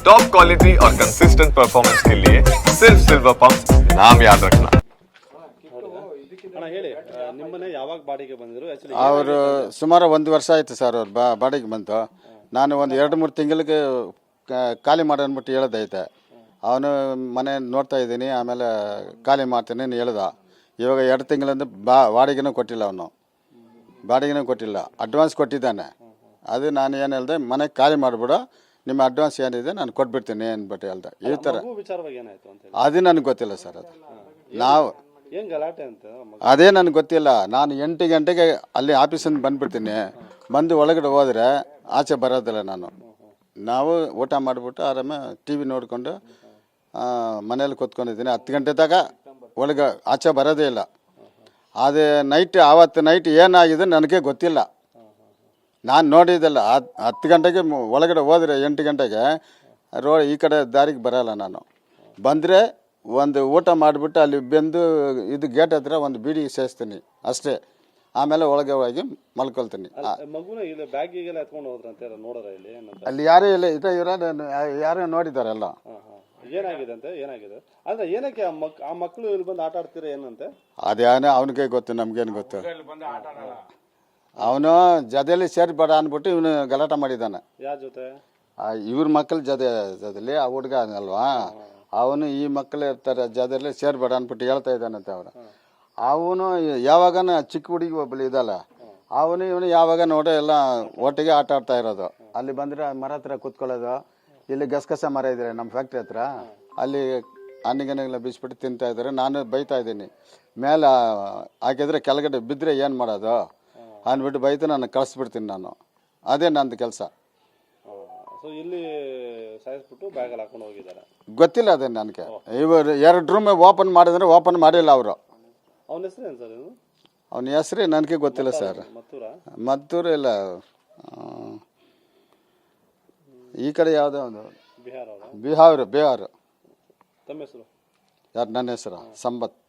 Top quality और consistent performance के लिए सिर्फ सिल्वर पंप नाम याद रखना ಅಣ್ಣ ಹೇಳಿ ಆ, ನಿಮ್ಮನೆ ಯಾವಾಗ ಬಾಡಿಗೆ ಬಂದಿದ್ರು ಆಕ್ಚುಲಿ ಅವರು ಸುಮಾರು ಒಂದು ವರ್ಷ ಆಯ್ತು ಸರ್ ಅವ್ರು ಬಾ ಬಾಡಿಗೆ ಬಂತು ನಾನು ಒಂದು ಎರಡು ಮೂರು ತಿಂಗಳಿಗೆ ಕ- ಖಾಲಿ ಮಾಡಿ ಅಂದ್ಬಿಟ್ಟು ಹೇಳ್ದೈತೆ ಅವನು ಮನೆ ನೋಡ್ತಾ ಇದ್ದೀನಿ ಆಮೇಲೆ ಖಾಲಿ ಮಾಡ್ತೀನಿ ಅಂತ ಹೇಳ್ದ ಇವಾಗ ಎರಡು ತಿಂಗಳಿಂದ ಬಾ ಬಾಡಿಗೆನೂ ಕೊಟ್ಟಿಲ್ಲ ಅವನು ಬಾಡಿಗೆನೂ ಕೊಟ್ಟಿಲ್ಲ ಅಡ್ವಾನ್ಸ್ ಕೊಟ್ಟಿದ್ದಾನೆ ಅದು ನಾನು ಏನು ಹೇಳ್ದೆ ಮನೆ ಖಾಲಿ ಮಾಡಿಬಿಡು ನಿಮ್ಮ ಅಡ್ವಾನ್ಸ್ ಏನಿದೆ ನಾನು ಕೊಟ್ಬಿಡ್ತೀನಿ ಅಂದ್ಬಿಟ್ಟು ಹೇಳ್ದೆ. ಈ ಥರ ಮಗು ವಿಚಾರವಾಗಿ ಏನಾಯ್ತು ಅಂತ ಹೇಳಿ. ಅದು ನನಗೆ ಗೊತ್ತಿಲ್ಲ ಸರ್ ಅದು. ನಾವು ಏನ್ ಗಲಾಟೆ ಅಂತ ಮಗು? ಅದೇ ನನಗೆ ಗೊತ್ತಿಲ್ಲ. ನಾನು ಎಂಟು ಗಂಟೆಗೆ ಅಲ್ಲಿ ಆಫೀಸಿಂದ ಬಂದ್ಬಿಡ್ತೀನಿ. ಬಂದು ಒಳಗಡೆ ಹೋದರೆ ಆಚೆ ಬರೋದಿಲ್ಲ ನಾನು. ನಾವು ಊಟ ಮಾಡಿಬಿಟ್ಟು ಆರಾಮ ಟಿ ವಿ ನೋಡಿಕೊಂಡು ಮನೇಲಿ ಕೂತ್ಕೊಂಡಿದ್ದೀನಿ. ಹತ್ತು ಗಂಟೆ ತನಕ ಒಳಗೆ ಆಚೆ ಬರೋದೇ ಇಲ್ಲ. ಅದೇ ನೈಟ್ ಆವತ್ತು ನೈಟ್ ಏನಾಗಿದೆ ನನಗೆ ಗೊತ್ತಿಲ್ಲ. ನಾನು ನೋಡಿದ್ದಲ್ಲ ಹತ್ತು ಹತ್ತು ಗಂಟೆಗೆ ಮು- ಒಳಗಡೆ ಹೋದರೆ ಎಂಟು ಗಂಟೆಗೆ ರೋ ಈ ಕಡೆ ದಾರಿಗೆ ಬರಲ್ಲ ನಾನು. ಬಂದರೆ ಒಂದು ಊಟ ಮಾಡಿಬಿಟ್ಟು ಅಲ್ಲಿ ಬೆಂದು ಇದು ಗೇಟ್ ಹತ್ರ ಒಂದು ಬೀಡಿ ಸೇರಿಸ್ತೀನಿ ಅಷ್ಟೇ. ಆಮೇಲೆ ಒಳಗೆ ಹೋಗಿ ಮಲ್ಕೊಳ್ತೀನಿ. ಆ- ಮಗುನ ಇಲ್ಲಿ ಬ್ಯಾಗಿಗೆಲ್ಲ ಎತ್ಕೊಂಡು ಹೋದ್ರಂತೆ ಎಲ್ಲ ನೋಡೋರ ಇಲ್ಲಿ ಏನಂತ ಅಲ್ಲಿ ಯಾರೇ ಇಲ್ಲ ಇದೆ ಇವರ ಯಾರೋ ನೋಡಿದಾರಲ್ಲ. ಹಾ ಹಾ. ಏನಾಗಿದೆ ಅಂತ ಏನಾಗಿದೆ? ಅಂದ್ರೆ ಏನಕ್ಕೆ ಆ ಮಕ್ ಆ ಮಕ್ಕಳು ಇಲ್ಲಿ ಬಂದು ಆಟ ಆಡ್ತೀರಾ ಏನಂತೆ? ಅದೇನೋ ಅವನಿಗೆ ಗೊತ್ತು ನಮ್ಗೇನು ಗೊತ್ತು. ಅವನು ಜೊತೆಯಲ್ಲಿ ಸೇರ್ಬೇಡ ಅಂದ್ಬಿಟ್ಟು ಇವನು ಗಲಾಟೆ ಮಾಡಿದ್ದಾನೆ. ಯಾರ ಜೊತೆ? ಆ ಇವ್ರ ಮಕ್ಕಳ ಜೊತೆ ಜೊತೆಲಿ ಆ ಹುಡುಗ ಅಲ್ವಾ ಅವನು ಈ ಮಕ್ಕಳು ಇರ್ತಾರೆ ಜೊತೆಲಿ ಸೇರ್ಬೇಡ ಅಂದ್ಬಿಟ್ಟು ಹೇಳ್ತಾ ಇದ್ದಾನಂತೆ ಅವನು. ಅವನು ಯಾವಾಗನ ಚಿಕ್ಕ ಹುಡುಗಿ ಒಬ್ಬಳು ಇದಲ್ಲ ಅವನು ಇವನು ಯಾವಾಗ ನೋಡೋ ಎಲ್ಲ ಒಟ್ಟಿಗೆ ಆಟ ಆಡ್ತಾ ಇರೋದು. ಅಲ್ಲಿ ಬಂದರೆ ಮರ ಹತ್ರ ಕೂತ್ಕೊಳ್ಳೋದು. ಇಲ್ಲಿ ಗಸಗಸ ಮರ ಇದ್ದಾರೆ ನಮ್ಮ ಫ್ಯಾಕ್ಟ್ರಿ ಹತ್ರ ಅಲ್ಲಿ ಹಣ್ಣಿಗೆಲ್ಲ ಬಿಸಿಬಿಟ್ಟು ತಿಂತಾ ಇದ್ದಾರೆ. ನಾನು ಬೈತಾ ಇದ್ದೀನಿ. ಮೇಲೆ ಹಾಕಿದ್ರೆ ಕೆಳಗಡೆ ಬಿದ್ದರೆ ಏನು ಮಾಡೋದು? ಅಂದ್ಬಿಟ್ಟು ಬೈತು ನಾನು ಕಳಿಸ್ಬಿಡ್ತೀನಿ ನಾನು. ಅದೇ ನಂದು ಕೆಲಸ. ಸೊ ಇಲ್ಲಿ ಸಾಯಿಸ್ಬಿಟ್ಟು ಬ್ಯಾಗಲ್ಲಿ ಹಾಕೊಂಡು ಹೋಗಿದ್ದಾರೆ? ಗೊತ್ತಿಲ್ಲ ಅದೇ ನನಗೆ. ಇವರು ಎರಡು ರೂಮ್ ಓಪನ್ ಮಾಡಿದ್ರೆ ಓಪನ್ ಮಾಡಿಲ್ಲ ಅವರು. ಅವನ ಹೆಸರು ಏನು ಸರ್ ಇದು? ಅವನ ಹೆಸ್ರು ನನಗೆ ಗೊತ್ತಿಲ್ಲ ಸರ್. ಮತ್ತೂರ? ಮದ್ದೂರು ಇಲ್ಲ. ಆ, ಈ ಕಡೆ ಯಾವುದೋ ಒಂದು. ಬಿಹಾರ ಅವರ ಬಿಹಾರ್ ಬಿಹಾರ್. ತಮ್ಮ ಹೆಸರು? ಯಾರು ನನ್ನ ಹೆಸರು? ಸಂಬತ್.